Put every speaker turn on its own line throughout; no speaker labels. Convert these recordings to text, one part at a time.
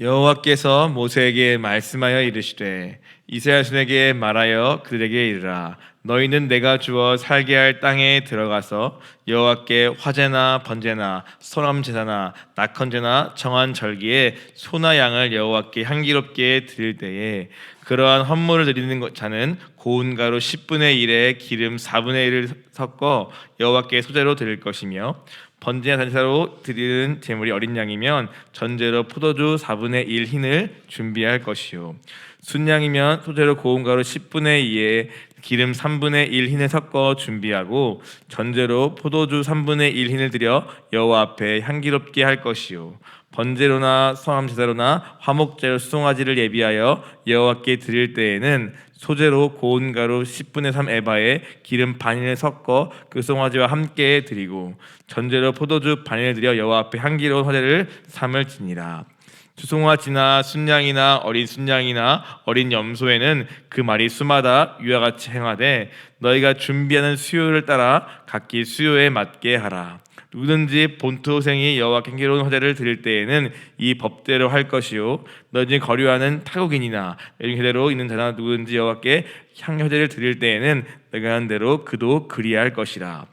여호와께서 모세에게 말씀하여 이르시되 이스라엘 손에게 말하여 그들에게 이르라. 너희는 내가 주어 살게 할 땅에 들어가서 여호와께 화제나 번제나 소람 제사나 낙헌제나 정한 절기에 소나 양을 여호와께 향기롭게 드릴 때에 그러한 헌물을 드리는 것- 자는 고운 가루 10분의 1에 기름 4분의 1을 섞어 여호와께 소재로 드릴 것이며 번제나 단사로 드리는 제물이 어린 양이면 전제로 포도주 4분의 1 흰을 준비할 것이요. 순양이면 소재로 고운 가루 10분의 2에 기름 3분의 1 흰을 섞어 준비하고 전제로 포도주 3분의 1 흰을 들여 여호와 앞에 향기롭게 할 것이요 번제로나 성함 제사로나 화목제로 수송아지를 예비하여 여호와께 드릴 때에는 소재로 고운 가루 10분의 3 에바에 기름 반인을 섞어 그 송아지와 함께 드리고 전제로 포도주 반인을 들여 여호와 앞에 향기로운 화제를 삼을 지니라. 주송아지나 순양이나 어린 순양이나 어린 염소에는 그 말이 수마다 위와 같이 행하되 너희가 준비하는 수요를 따라 각기 수요에 맞게 하라 누구든지 본토생이 여호와께 향기로운 화제를 드릴 때에는 이 법대로 할 것이요. 너희 거류하는 타국인이나 여인 그대로 있는 자나 누구든지 여호와께 향화제를 드릴 때에는 내가 한 대로 그도 그리할 것이라.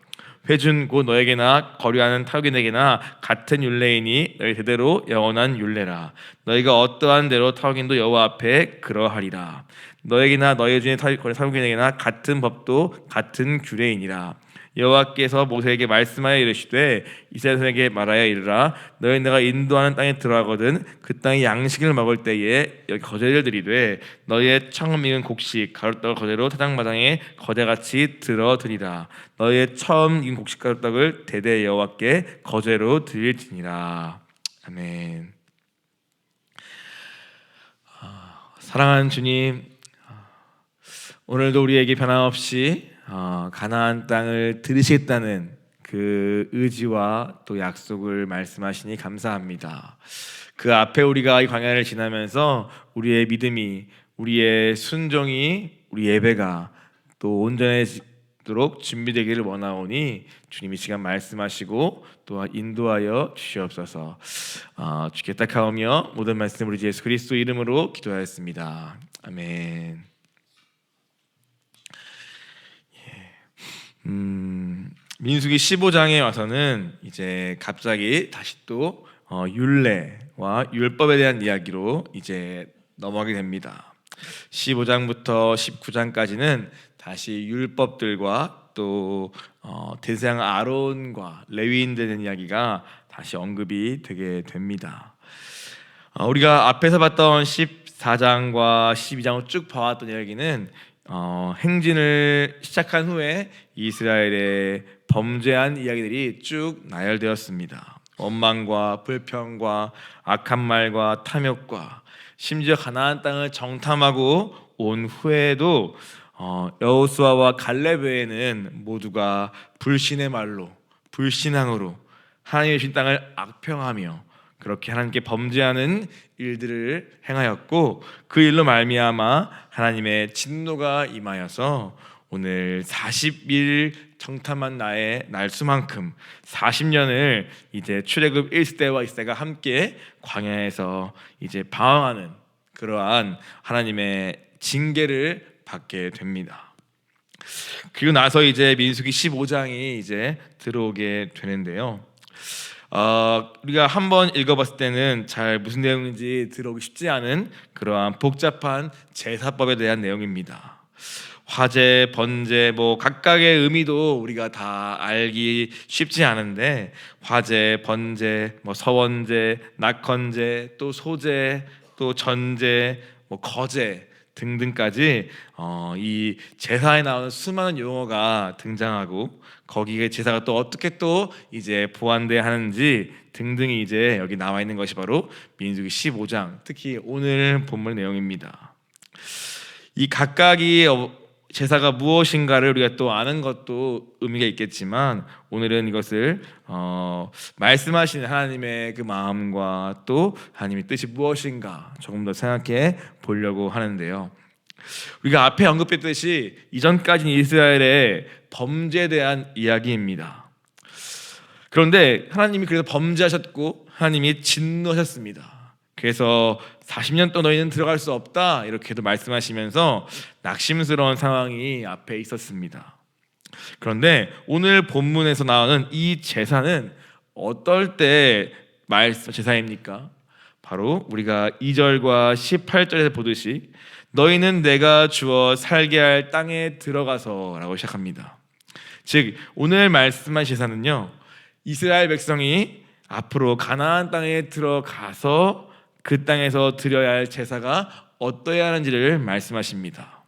회준 곧 너에게나 거류하는 타국인에게나 같은 율례이니 너희 대대로 영원한 율례라. 너희가 어떠한 대로 타국인도 여호와 앞에 그러하리라 너에게나 너희 중에 타- 타국인에게나 같은 법도 같은 규례이니라. 여호와께서 모세에게 말씀하여 이르시되 이스라엘 에게 말하여 이르라. 너희 내가 인도하는 땅에 들어가거든 그 땅의 양식을 먹을 때에 여기 거제를 드리되 너희의 처음 익은 곡식 가루떡을 거제로 타작마당에 거제같이 들어드리라. 너희의 처음 익은 곡식 가루떡을 대대 여호와께 거제로 드릴지니라. 아멘. 아, 사랑하는 주님 아, 오늘도 우리에게 변함없이 어, 가나안 땅을 들으시겠다는 그 의지와 또 약속을 말씀하시니 감사합니다. 그 앞에 우리가 이 광야를 지나면서 우리의 믿음이 우리의 순종이 우리 예배가 또 온전해지도록 준비되기를 원하오니 주님이 시간 말씀하시고 또 인도하여 주시옵소서. 어, 주께 딱하오며 모든 말씀 우리 주 예수 그리스도 이름으로 기도하였습니다. 아멘. 음, 민수기 15장에 와서는 이제 갑자기 다시 또 어, 율례와 율법에 대한 이야기로 이제 넘어가게 됩니다. 15장부터 19장까지는 다시 율법들과 또 어, 대상 아론과 레위인들에 대한 이야기가 다시 언급이 되게 됩니다. 어, 우리가 앞에서 봤던 14장과 12장을 쭉 봐왔던 이야기는 어, 행진을 시작한 후에 이스라엘의 범죄한 이야기들이 쭉 나열되었습니다. 원망과 불평과 악한 말과 탐욕과 심지어 가나안 땅을 정탐하고 온 후에도 어, 여호수아와 갈렙 외에는 모두가 불신의 말로 불신앙으로 하나님의 신 땅을 악평하며 그렇게 하나님께 범죄하는 일들을 행하였고 그 일로 말미암아 하나님의 진노가 임하여서 오늘 40일 정탐한 나의 날수만큼 40년을 이제 출애굽 1세와 2세가 함께 광야에서 이제 방황하는 그러한 하나님의 징계를 받게 됩니다. 그리고 나서 이제 민수기 15장이 이제 들어오게 되는데요. 어, 우리가 한번 읽어봤을 때는 잘 무슨 내용인지 들어오기 쉽지 않은 그러한 복잡한 제사법에 대한 내용입니다. 화제, 번제, 뭐 각각의 의미도 우리가 다 알기 쉽지 않은데 화제, 번제, 뭐 서원제, 낙헌제, 또 소제, 또 전제, 뭐 거제 등등까지 어, 이 제사에 나오는 수많은 용어가 등장하고 거기에 제사가 또 어떻게 또 이제 보완돼야 하는지 등등이 이제 여기 나와 있는 것이 바로 민수기 15장 특히 오늘 본문 내용입니다. 이 각각이 어, 제사가 무엇인가를 우리가 또 아는 것도 의미가 있겠지만 오늘은 이것을 어, 말씀하시는 하나님의 그 마음과 또 하나님의 뜻이 무엇인가 조금 더 생각해 보려고 하는데요. 우리가 앞에 언급했듯이 이전까지는 이스라엘의 범죄에 대한 이야기입니다. 그런데 하나님이 그래서 범죄하셨고 하나님이 진노하셨습니다. 그래서 40년 동안 너희는 들어갈 수 없다 이렇게도 말씀하시면서 낙심스러운 상황이 앞에 있었습니다. 그런데 오늘 본문에서 나오는 이 제사는 어떨 때 말씀 제사입니까? 바로 우리가 2절과 18절에서 보듯이 너희는 내가 주어 살게 할 땅에 들어가서라고 시작합니다. 즉 오늘 말씀한 제사는요. 이스라엘 백성이 앞으로 가나안 땅에 들어가서 그 땅에서 드려야 할 제사가 어떠해야 하는지를 말씀하십니다.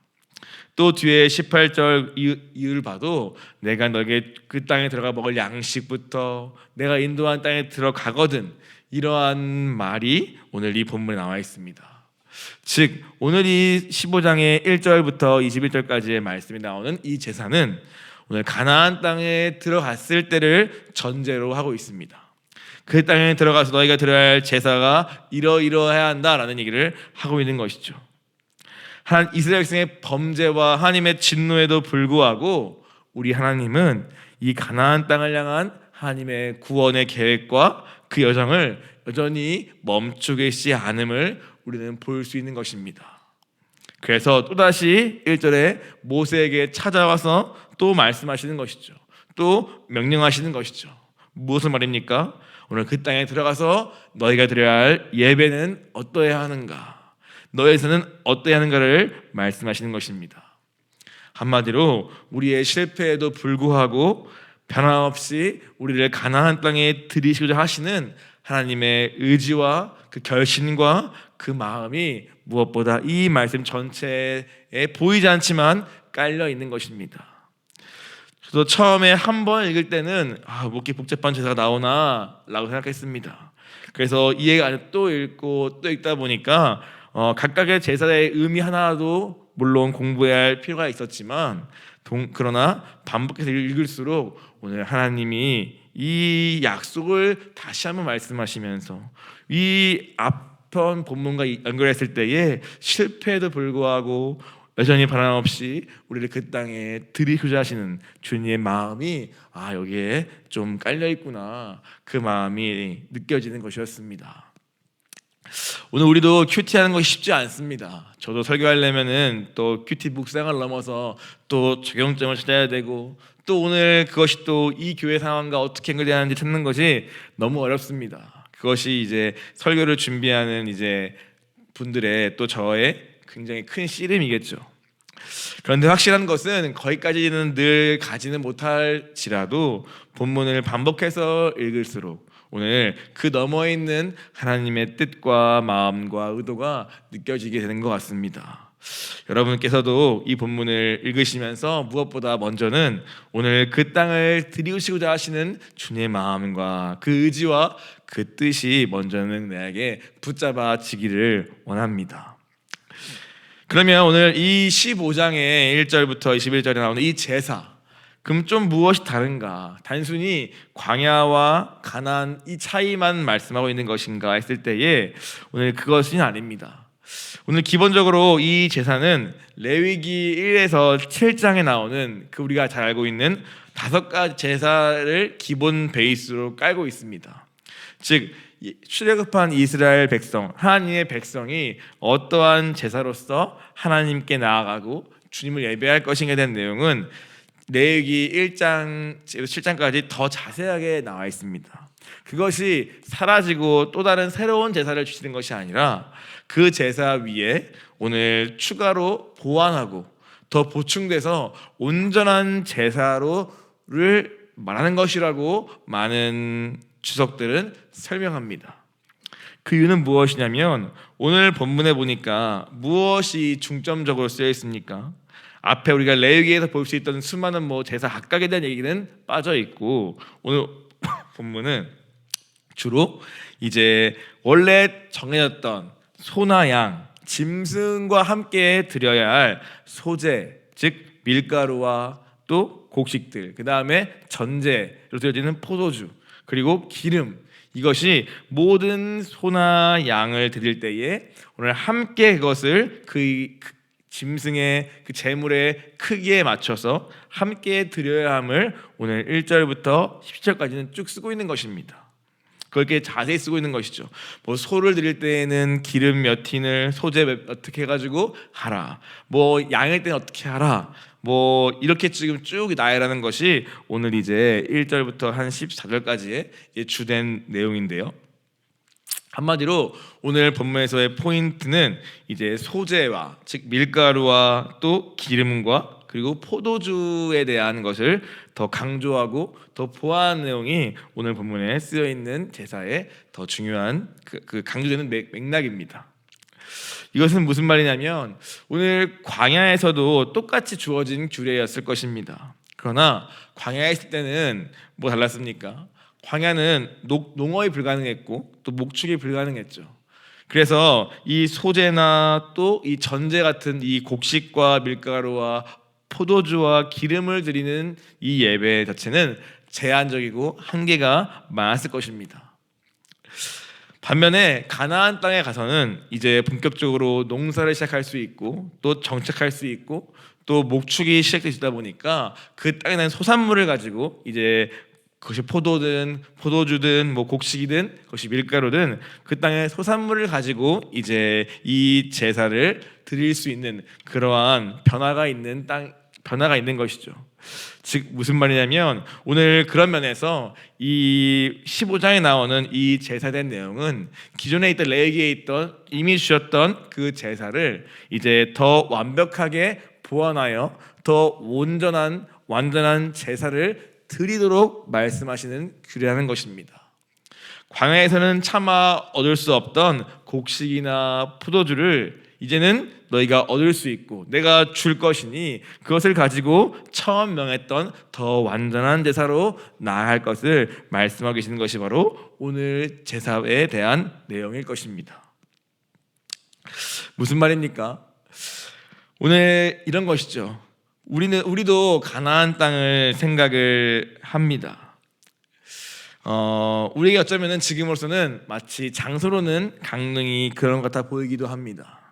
또 뒤에 18절 이유를 봐도 내가 너에게 그 땅에 들어가 먹을 양식부터 내가 인도한 땅에 들어가거든 이러한 말이 오늘 이 본문에 나와 있습니다. 즉 오늘 이 15장의 1절부터 21절까지의 말씀이 나오는 이 제사는 오늘 가나안 땅에 들어갔을 때를 전제로 하고 있습니다. 그 땅에 들어가서 너희가 드려야 할 제사가 이러이러해야 한다라는 얘기를 하고 있는 것이죠. 한 이스라엘 백성의 범죄와 하나님의 진노에도 불구하고 우리 하나님은 이 가나안 땅을 향한 하나님의 구원의 계획과 그 여정을 여전히 멈추 계시지 않음을 우리는 볼 수 있는 것입니다. 그래서 또다시 1절에 모세에게 찾아와서 또 말씀하시는 것이죠. 또 명령하시는 것이죠. 무엇을 말입니까? 오늘 그 땅에 들어가서 너희가 드려야 할 예배는 어떠해야 하는가? 너희에서는 어떠해야 하는가를 말씀하시는 것입니다. 한마디로 우리의 실패에도 불구하고 변함없이 우리를 가나안 땅에 들이시고자 하시는 하나님의 의지와 그 결심과 그 마음이 무엇보다 이 말씀 전체에 보이지 않지만 깔려 있는 것입니다. 저도 처음에 한 번 읽을 때는 아, 뭐 이렇게 복잡한 제사가 나오나라고 생각했습니다. 그래서 이해가 또 읽고 또 읽다 보니까 어, 각각의 제사의 의미 하나도 물론 공부해야 할 필요가 있었지만 동, 그러나 반복해서 읽을수록 오늘 하나님이 이 약속을 다시 한번 말씀하시면서 이 앞편 본문과 연결했을 때에 실패에도 불구하고 여전히 바람 없이 우리를 그 땅에 들이고자 하시는 주님의 마음이 아 여기에 좀 깔려 있구나 그 마음이 느껴지는 것이었습니다. 오늘 우리도 큐티하는 것이 쉽지 않습니다. 저도 설교하려면은 또 큐티 묵상을 넘어서 또 적용점을 찾아야 되고 또 오늘 그것이 또 이 교회 상황과 어떻게 연결되는지 찾는 것이 너무 어렵습니다. 그것이 이제 설교를 준비하는 이제 분들의 또 저의 굉장히 큰 씨름이겠죠. 그런데 확실한 것은 거기까지는 늘 가지는 못할지라도 본문을 반복해서 읽을수록 오늘 그 너머 있는 하나님의 뜻과 마음과 의도가 느껴지게 되는 것 같습니다. 여러분께서도 이 본문을 읽으시면서 무엇보다 먼저는 오늘 그 땅을 들이우시고자 하시는 주님의 마음과 그 의지와 그 뜻이 먼저는 내게 붙잡아지기를 원합니다. 그러면 오늘 이 15장의 1절부터 21절에 나오는 이 제사 그럼 좀 무엇이 다른가? 단순히 광야와 가난 이 차이만 말씀하고 있는 것인가 했을 때에 오늘 그것은 아닙니다. 오늘 기본적으로 이 제사는 레위기 1에서 7장에 나오는 그 우리가 잘 알고 있는 다섯 가지 제사를 기본 베이스로 깔고 있습니다. 즉 출애굽한 이스라엘 백성, 하나님의 백성이 어떠한 제사로서 하나님께 나아가고 주님을 예배할 것인가에 대한 내용은 레위기 1장 7장까지 더 자세하게 나와 있습니다. 그것이 사라지고 또 다른 새로운 제사를 주시는 것이 아니라 그 제사 위에 오늘 추가로 보완하고 더 보충돼서 온전한 제사로를 말하는 것이라고 많은 주석들은 설명합니다. 그 이유는 무엇이냐면 오늘 본문에 보니까 무엇이 중점적으로 쓰여 있습니까? 앞에 우리가 레위기에서 볼 수 있던 수많은 뭐 제사 각각에 대한 얘기는 빠져 있고 오늘 본문은 주로 이제 원래 정해졌던 소나 양, 짐승과 함께 드려야 할 소재, 즉 밀가루와 또 곡식들, 그 다음에 전제로 드려지는 포도주, 그리고 기름 이것이 모든 소나 양을 드릴 때에 오늘 함께 그것을 그 짐승의 그 재물의 크기에 맞춰서 함께 드려야 함을 오늘 1절부터 10절까지는 쭉 쓰고 있는 것입니다. 그걸 이렇게 자세히 쓰고 있는 것이죠. 뭐 소를 드릴 때에는 기름 몇 틴을 소재 몇- 어떻게 해가지고 하라. 뭐 양일 때는 어떻게 하라. 뭐 이렇게 지금 쭉 나열하는 것이 오늘 이제 1절부터 한 14절까지의 이제 주된 내용인데요. 한마디로 오늘 본문에서의 포인트는 이제 소재와 즉 밀가루와 또 기름과 그리고 포도주에 대한 것을 더 강조하고 더 보완하는 내용이 오늘 본문에 쓰여 있는 제사의 더 중요한 그, 그 강조되는 맥, 맥락입니다. 이것은 무슨 말이냐면 오늘 광야에서도 똑같이 주어진 규례였을 것입니다. 그러나 광야에 있을 때는 뭐 달랐습니까? 광야는 녹, 농어이 불가능했고 또 목축이 불가능했죠. 그래서 이 소재나 또 이 전제 같은 이 곡식과 밀가루와 포도주와 기름을 드리는 이 예배 자체는 제한적이고 한계가 많았을 것입니다. 반면에 가나안 땅에 가서는 이제 본격적으로 농사를 시작할 수 있고 또 정착할 수 있고 또 목축이 시작되다 보니까 그 땅에 난 소산물을 가지고 이제 그것이 포도든 포도주든 뭐 곡식이든 그것이 밀가루든 그 땅의 소산물을 가지고 이제 이 제사를 드릴 수 있는 그러한 변화가 있는 땅 변화가 있는 것이죠. 즉 무슨 말이냐면 오늘 그런 면에서 이 15장에 나오는 이 제사된 내용은 기존에 있던 레기에 있던 이미 주셨던 그 제사를 이제 더 완벽하게 보완하여 더 온전한 완전한 제사를 드리도록 말씀하시는 규례하는 것입니다. 광야에서는 차마 얻을 수 없던 곡식이나 포도주를 이제는 너희가 얻을 수 있고 내가 줄 것이니 그것을 가지고 처음 명했던 더 완전한 제사로 나아갈 것을 말씀하고 계시는 것이 바로 오늘 제사에 대한 내용일 것입니다. 무슨 말입니까? 오늘 이런 것이죠. 우리는 우리도 가나안 땅을 생각을 합니다. 어, 우리에게 어쩌면은 지금으로서는 마치 장소로는 강릉이 그런 것 같아 보이기도 합니다.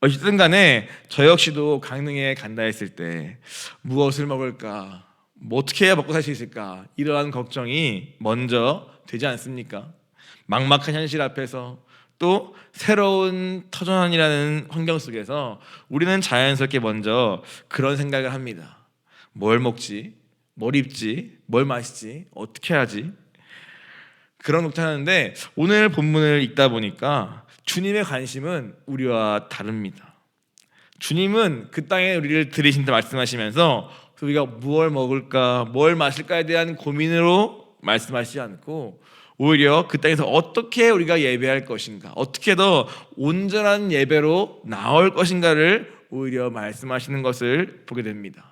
어쨌든 간에 저 역시도 강릉에 간다 했을 때 무엇을 먹을까? 뭐 어떻게 해야 먹고 살 수 있을까? 이러한 걱정이 먼저 되지 않습니까? 막막한 현실 앞에서 또 새로운 터전이라는 환경 속에서 우리는 자연스럽게 먼저 그런 생각을 합니다. 뭘 먹지? 뭘 입지? 뭘 마시지? 어떻게 하지? 그런 걱정 하는데 오늘 본문을 읽다 보니까 주님의 관심은 우리와 다릅니다. 주님은 그 땅에 우리를 들이신다 말씀하시면서 우리가 무엇 먹을까, 뭘 마실까에 대한 고민으로 말씀하시지 않고 오히려 그 땅에서 어떻게 우리가 예배할 것인가, 어떻게 더 온전한 예배로 나올 것인가를 오히려 말씀하시는 것을 보게 됩니다.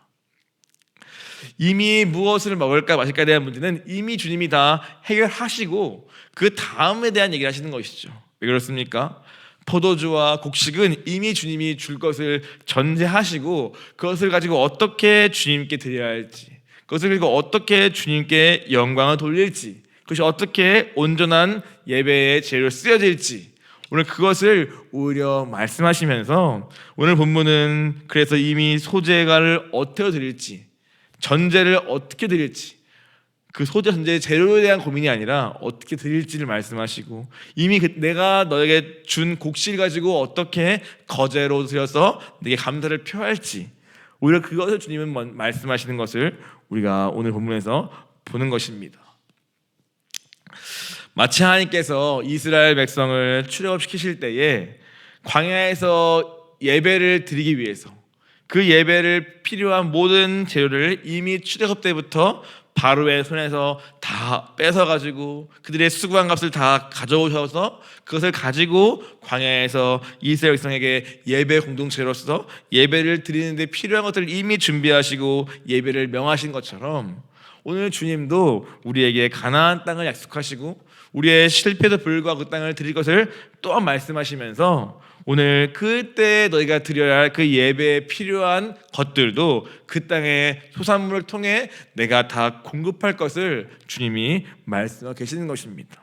이미 무엇을 먹을까 마실까에 대한 문제는 이미 주님이 다 해결하시고 그 다음에 대한 얘기를 하시는 것이죠. 왜 그렇습니까? 포도주와 곡식은 이미 주님이 줄 것을 전제하시고 그것을 가지고 어떻게 주님께 드려야 할지 그것을 그리고 어떻게 주님께 영광을 돌릴지 그것이 어떻게 온전한 예배의 재료로 쓰여질지 오늘 그것을 오히려 말씀하시면서 오늘 본문은 그래서 이미 소재가를 어떻게 드릴지 전제를 어떻게 드릴지 그 소재 전제 재료에 대한 고민이 아니라 어떻게 드릴지를 말씀하시고 이미 그 내가 너에게 준 곡식을 가지고 어떻게 거제로 드려서 내게 감사를 표할지 오히려 그것을 주님은 먼- 말씀하시는 것을 우리가 오늘 본문에서 보는 것입니다. 마치 하나님께서 이스라엘 백성을 출애굽시키실 때에 광야에서 예배를 드리기 위해서 그 예배를 필요한 모든 재료를 이미 출애굽 때부터 바로의 손에서 다 뺏어 가지고 그들의 수고한 값을 다 가져오셔서 그것을 가지고 광야에서 이스라엘 백성에게 예배 공동체로서 예배를 드리는데 필요한 것들을 이미 준비하시고 예배를 명하신 것처럼 오늘 주님도 우리에게 가나안 땅을 약속하시고 우리의 실패도 불구하고 그 땅을 드릴 것을 또한 말씀하시면서 오늘 그때 너희가 드려야 할 그 예배에 필요한 것들도 그 땅의 소산물을 통해 내가 다 공급할 것을 주님이 말씀하고 계시는 것입니다.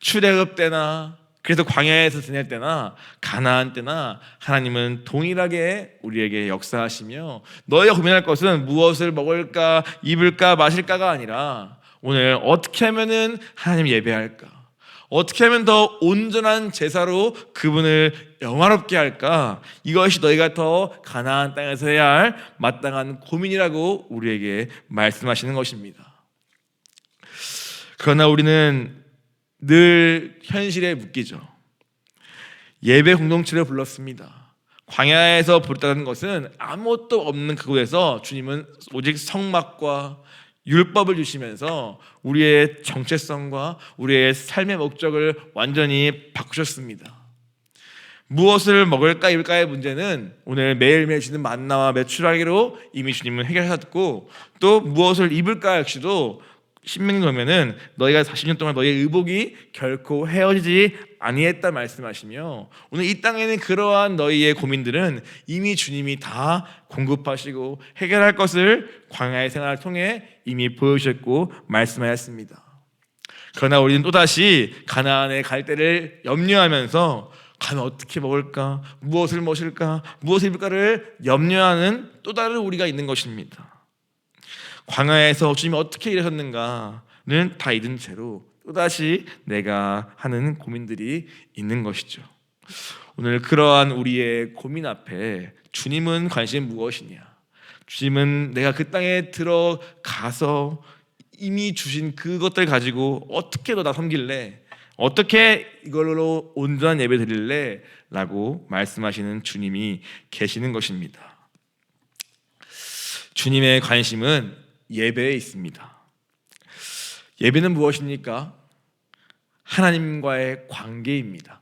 출애굽 때나 그래서 광야에서 지낼 때나 가나안 때나 하나님은 동일하게 우리에게 역사하시며 너희가 고민할 것은 무엇을 먹을까 입을까 마실까가 아니라 오늘 어떻게 하면은 하나님 예배할까? 어떻게 하면 더 온전한 제사로 그분을 영화롭게 할까? 이것이 너희가 더 가나안 땅에서 해야 할 마땅한 고민이라고 우리에게 말씀하시는 것입니다. 그러나 우리는 늘 현실에 묶이죠. 예배 공동체를 불렀습니다. 광야에서 부르다는 것은 아무것도 없는 그곳에서 주님은 오직 성막과 율법을 주시면서 우리의 정체성과 우리의 삶의 목적을 완전히 바꾸셨습니다. 무엇을 먹을까 입을까의 문제는 오늘 매일매일 주는 만나와 매출하기로 이미 주님은 해결하셨고 또 무엇을 입을까 역시도 신명기 보면은 너희가 40년 동안 너희의 의복이 결코 헤어지지 아니했다 말씀하시며 오늘 이 땅에는 그러한 너희의 고민들은 이미 주님이 다 공급하시고 해결할 것을 광야의 생활을 통해 이미 보여주셨고 말씀하였습니다. 그러나 우리는 또다시 가나안의 갈 때를 염려하면서 가면 어떻게 먹을까? 무엇을 먹을까? 무엇을 입을까를 염려하는 또 다른 우리가 있는 것입니다. 광야에서 주님이 어떻게 일하셨는가는 다 잊은 채로 또다시 내가 하는 고민들이 있는 것이죠. 오늘 그러한 우리의 고민 앞에 주님은 관심 무엇이냐? 주님은 내가 그 땅에 들어가서 이미 주신 그것들 가지고 어떻게 너나 섬길래? 어떻게 이걸로 온전한 예배 드릴래? 라고 말씀하시는 주님이 계시는 것입니다. 주님의 관심은 예배에 있습니다. 예배는 무엇입니까? 하나님과의 관계입니다.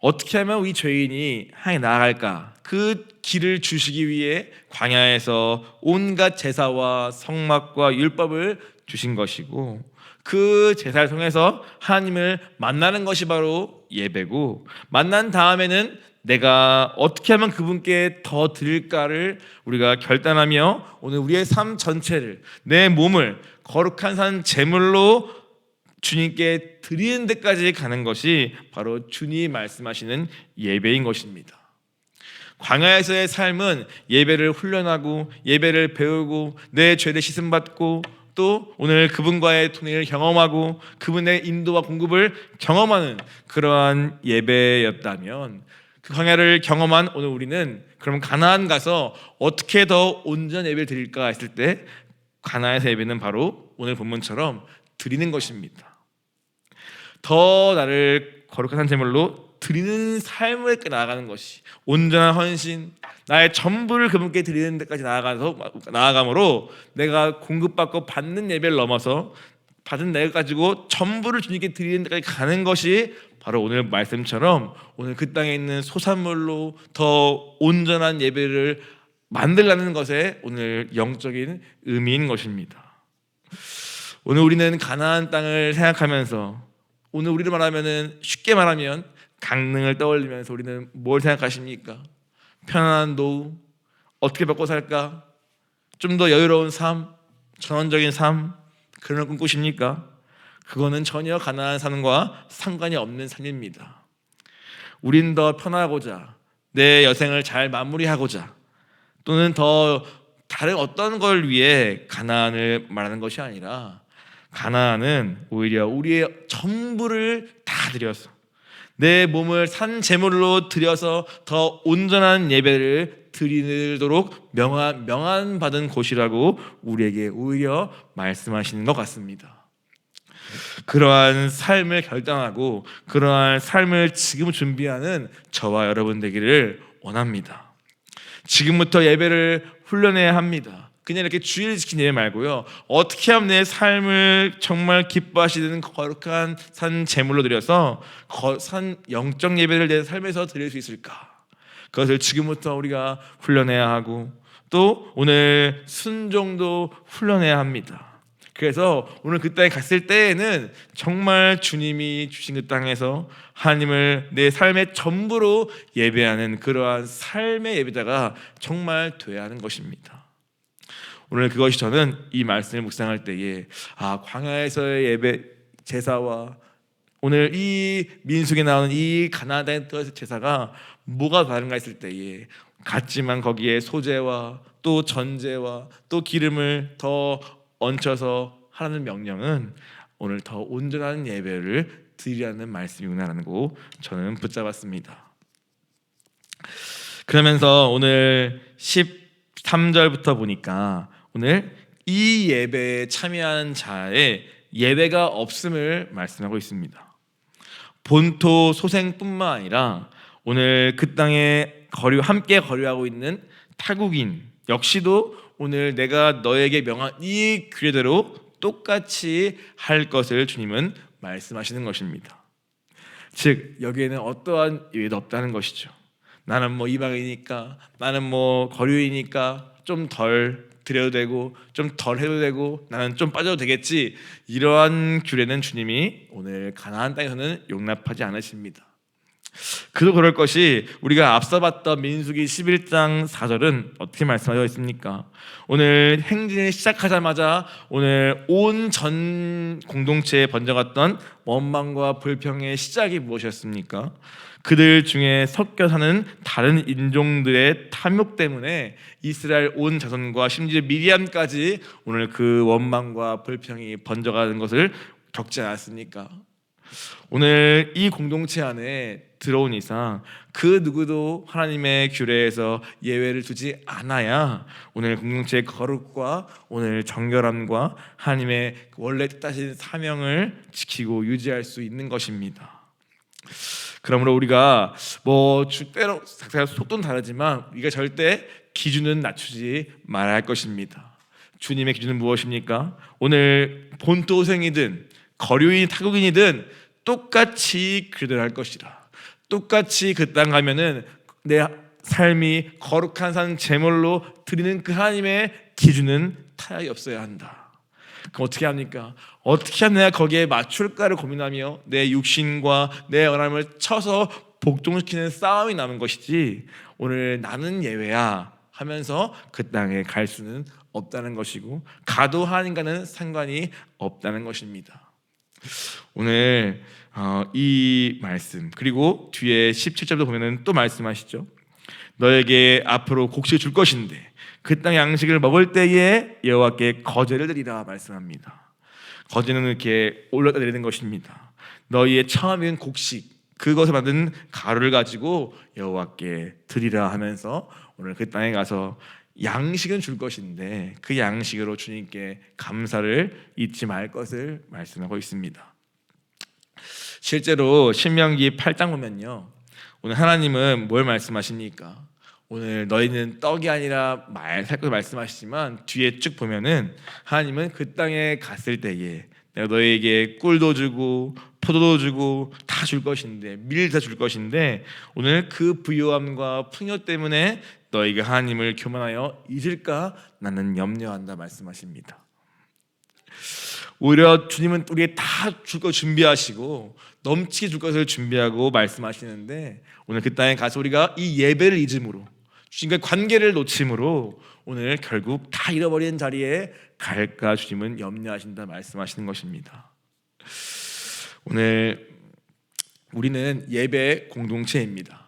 어떻게 하면 이 죄인이 하나님 나아갈까? 그 길을 주시기 위해 광야에서 온갖 제사와 성막과 율법을 주신 것이고 그 제사를 통해서 하나님을 만나는 것이 바로 예배고 만난 다음에는 내가 어떻게 하면 그분께 더 드릴까를 우리가 결단하며 오늘 우리의 삶 전체를 내 몸을 거룩한 산 제물로 주님께 드리는 데까지 가는 것이 바로 주님이 말씀하시는 예배인 것입니다. 광야에서의 삶은 예배를 훈련하고 예배를 배우고 내 죄를 씻음 받고 또 오늘 그분과의 통일을 경험하고 그분의 인도와 공급을 경험하는 그러한 예배였다면 그 광야를 경험한 오늘 우리는 그럼 가나안 가서 어떻게 더 온전 예배를 드릴까 했을 때 가나안에서 예배는 바로 오늘 본문처럼 드리는 것입니다. 더 나를 거룩한 제물로 드리는 삶을 나아가는 것이 온전한 헌신, 나의 전부를 그분께 드리는 데까지 나아가서 나아감으로 내가 공급받고 받는 예배를 넘어서 받은 내가 가지고 전부를 주님께 드리는 데까지 가는 것이 바로 오늘 말씀처럼 오늘 그 땅에 있는 소산물로 더 온전한 예배를 만들라는 것에 오늘 영적인 의미인 것입니다. 오늘 우리는 가나안 땅을 생각하면서 오늘 우리를 말하면은 쉽게 말하면 강릉을 떠올리면서 우리는 뭘 생각하십니까? 편안한 노후, 어떻게 먹고 살까? 좀 더 여유로운 삶, 전원적인 삶 그런 걸 꿈꾸십니까? 그거는 전혀 가난한 삶과 상관이 없는 삶입니다. 우린 더 편하고자 내 여생을 잘 마무리하고자 또는 더 다른 어떤 걸 위해 가난을 말하는 것이 아니라 가난은 오히려 우리의 전부를 다 드려서 내 몸을 산 제물로 드려서 더 온전한 예배를 드리도록 명한 명한 받은 곳이라고 우리에게 오히려 말씀하시는 것 같습니다. 그러한 삶을 결단하고 그러한 삶을 지금 준비하는 저와 여러분 되기를 원합니다. 지금부터 예배를 훈련해야 합니다. 그냥 이렇게 주일 지킨 예배 말고요. 어떻게 하면 내 삶을 정말 기뻐하시는 거룩한 산 제물로 드려서 산 영적 예배를 내 삶에서 드릴 수 있을까? 그것을 지금부터 우리가 훈련해야 하고 또 오늘 순종도 훈련해야 합니다. 그래서 오늘 그 땅에 갔을 때에는 정말 주님이 주신 그 땅에서 하나님을 내 삶의 전부로 예배하는 그러한 삶의 예배자가 정말 돼야 하는 것입니다. 오늘 그것이 저는 이 말씀을 묵상할 때에 아 광야에서의 예배 제사와 오늘 이 민숙에 나오는 이 가나다의 제사가 뭐가 다른가 했을 때에 같지만 거기에 소재와 또 전제와 또 기름을 더 얹혀서 하라는 명령은 오늘 더 온전한 예배를 드리라는 말씀이구나라는 거 저는 붙잡았습니다. 그러면서 오늘 13절부터 보니까 오늘 이 예배에 참여한 자의 예배가 없음을 말씀하고 있습니다. 본토 소생뿐만 아니라 오늘 그 땅에 거류 함께 거류하고 있는 타국인 역시도 오늘 내가 너에게 명한 이 규례대로 똑같이 할 것을 주님은 말씀하시는 것입니다. 즉 여기에는 어떠한 예외도 없다는 것이죠. 나는 뭐 이방이니까 나는 뭐 거류이니까 좀 덜 드려도 되고 좀 덜 해도 되고 나는 좀 빠져도 되겠지 이러한 규례는 주님이 오늘 가나안 땅에서는 용납하지 않으십니다. 그도 그럴 것이 우리가 앞서 봤던 민수기 11장 4절은 어떻게 말씀하여 있습니까? 오늘 행진을 시작하자마자 오늘 온 전 공동체에 번져갔던 원망과 불평의 시작이 무엇이었습니까? 그들 중에 섞여 사는 다른 인종들의 탐욕 때문에 이스라엘 온 자손과 심지어 미디안까지 오늘 그 원망과 불평이 번져가는 것을 겪지 않았습니까? 오늘 이 공동체 안에 들어온 이상 그 누구도 하나님의 규례에서 예외를 두지 않아야 오늘 공동체의 거룩과 오늘 정결함과 하나님의 원래 뜻하신 사명을 지키고 유지할 수 있는 것입니다. 그러므로 우리가 뭐 주- 때로 속도는 다르지만 우리가 절대 기준은 낮추지 말아야 할 것입니다. 주님의 기준은 무엇입니까? 오늘 본토생이든 거류인 타국인이든 똑같이 그대로 할 것이라. 똑같이 그 땅 가면은 내 삶이 거룩한 산 제물로 드리는 그 하나님의 기준은 타락이 없어야 한다. 그럼 어떻게 합니까? 어떻게 하면 내가 거기에 맞출까를 고민하며 내 육신과 내 연함을 쳐서 복종시키는 싸움이 남은 것이지 오늘 나는 예외야 하면서 그 땅에 갈 수는 없다는 것이고 가도 하나님과는 상관이 없다는 것입니다. 오늘 어, 이 말씀 그리고 뒤에 17절도 보면은 또 말씀하시죠. 너에게 앞으로 곡식을 줄 것인데 그 땅의 양식을 먹을 때에 여호와께 거제를 드리라 말씀합니다. 거제는 이렇게 올려다 드리는 것입니다. 너희의 처음인 곡식 그것을 만든 가루를 가지고 여호와께 드리라 하면서 오늘 그 땅에 가서 양식은 줄 것인데 그 양식으로 주님께 감사를 잊지 말 것을 말씀하고 있습니다. 실제로 신명기 8장 보면요. 오늘 하나님은 뭘 말씀하십니까? 오늘 너희는 떡이 아니라 말 살 것을 말씀하시지만 뒤에 쭉 보면은 하나님은 그 땅에 갔을 때에 내가 너희에게 꿀도 주고 포도도 주고 다 줄 것인데 밀 다 줄 것인데 오늘 그 부요함과 풍요 때문에 너희가 하나님을 교만하여 잊을까 나는 염려한다 말씀하십니다. 오히려 주님은 우리에게 다줄거 준비하시고 넘치게 줄 것을 준비하고 말씀하시는데 오늘 그 땅에 가서 우리가 이 예배를 잊음으로 주님과 관계를 놓침으로 오늘 결국 다 잃어버리는 자리에 갈까 주님은 염려하신다 말씀하시는 것입니다. 오늘 우리는 예배 공동체입니다.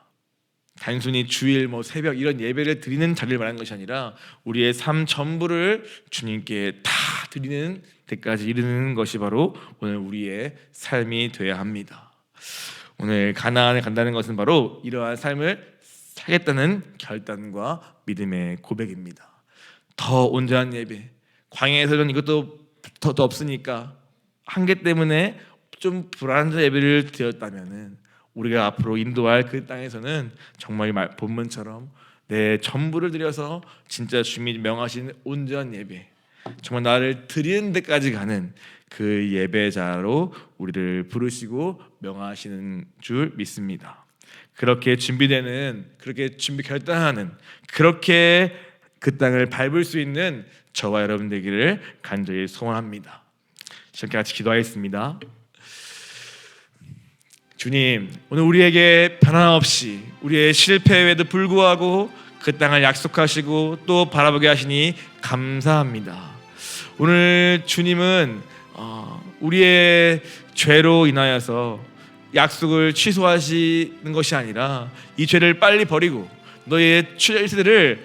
단순히 주일 뭐 새벽 이런 예배를 드리는 자리를 말하는 것이 아니라 우리의 삶 전부를 주님께 다 드리는 데까지 이르는 것이 바로 오늘 우리의 삶이 되어야 합니다. 오늘 가나안에 간다는 것은 바로 이러한 삶을 살겠다는 결단과 믿음의 고백입니다. 더 온전한 예배, 광야에서는 이것도 더, 더 없으니까 한계 때문에 좀 불안한 예배를 드렸다면은 우리가 앞으로 인도할 그 땅에서는 정말 말- 본문처럼 내 전부를 들여서 진짜 주님이 명하신 온전한 예배, 정말 나를 드리는 데까지 가는 그 예배자로 우리를 부르시고 명하시는 줄 믿습니다. 그렇게 준비되는 그렇게 준비 결단하는 그렇게 그 땅을 밟을 수 있는 저와 여러분 되기를 간절히 소원합니다. 함께 같이 기도하겠습니다. 주님, 오늘 우리에게 변함없이 우리의 실패에도 불구하고 그 땅을 약속하시고 또 바라보게 하시니 감사합니다. 오늘 주님은 어, 우리의 죄로 인하여서 약속을 취소하시는 것이 아니라 이 죄를 빨리 버리고 너의 출세들을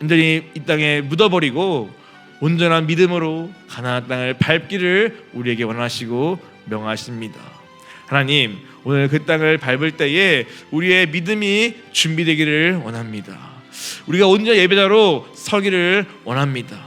완전히 이 땅에 묻어버리고 온전한 믿음으로 가나안 땅을 밟기를 우리에게 원하시고 명하십니다. 하나님, 오늘 그 땅을 밟을 때에 우리의 믿음이 준비되기를 원합니다. 우리가 온전 예배자로 서기를 원합니다.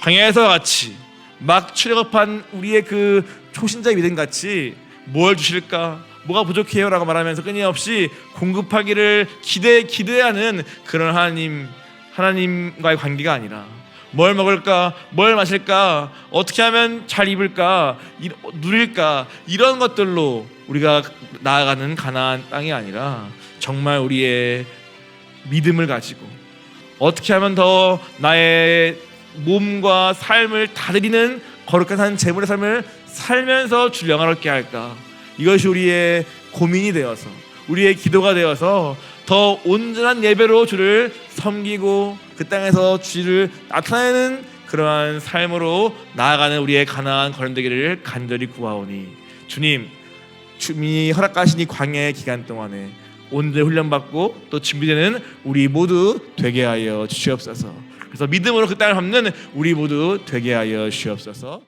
광야에서 같이 막 출애굽한 우리의 그 초신자의 믿음 같이 뭘 주실까? 뭐가 부족해요라고 말하면서 끊임없이 공급하기를 기대 기대하는 그런 하나님 하나님과의 관계가 아니라 뭘 먹을까, 뭘 마실까, 어떻게 하면 잘 입을까, 이- 누릴까 이런 것들로 우리가 나아가는 가나안 땅이 아니라 정말 우리의 믿음을 가지고 어떻게 하면 더 나의 몸과 삶을 다 드리는 거룩한 산 제물의 삶을 살면서 주를 영화롭게 할까? 이것이 우리의 고민이 되어서 우리의 기도가 되어서 더 온전한 예배로 주를 섬기고 그 땅에서 주를 나타내는 그러한 삶으로 나아가는 우리의 가나안 거론되기를 간절히 구하오니 주님 주님이 허락하신 이 광야의 기간 동안에 온전히 훈련받고 또 준비되는 우리 모두 되게 하여 주시옵소서. 그래서 믿음으로 그 땅을 밟는 우리 모두 되게 하여 주시옵소서.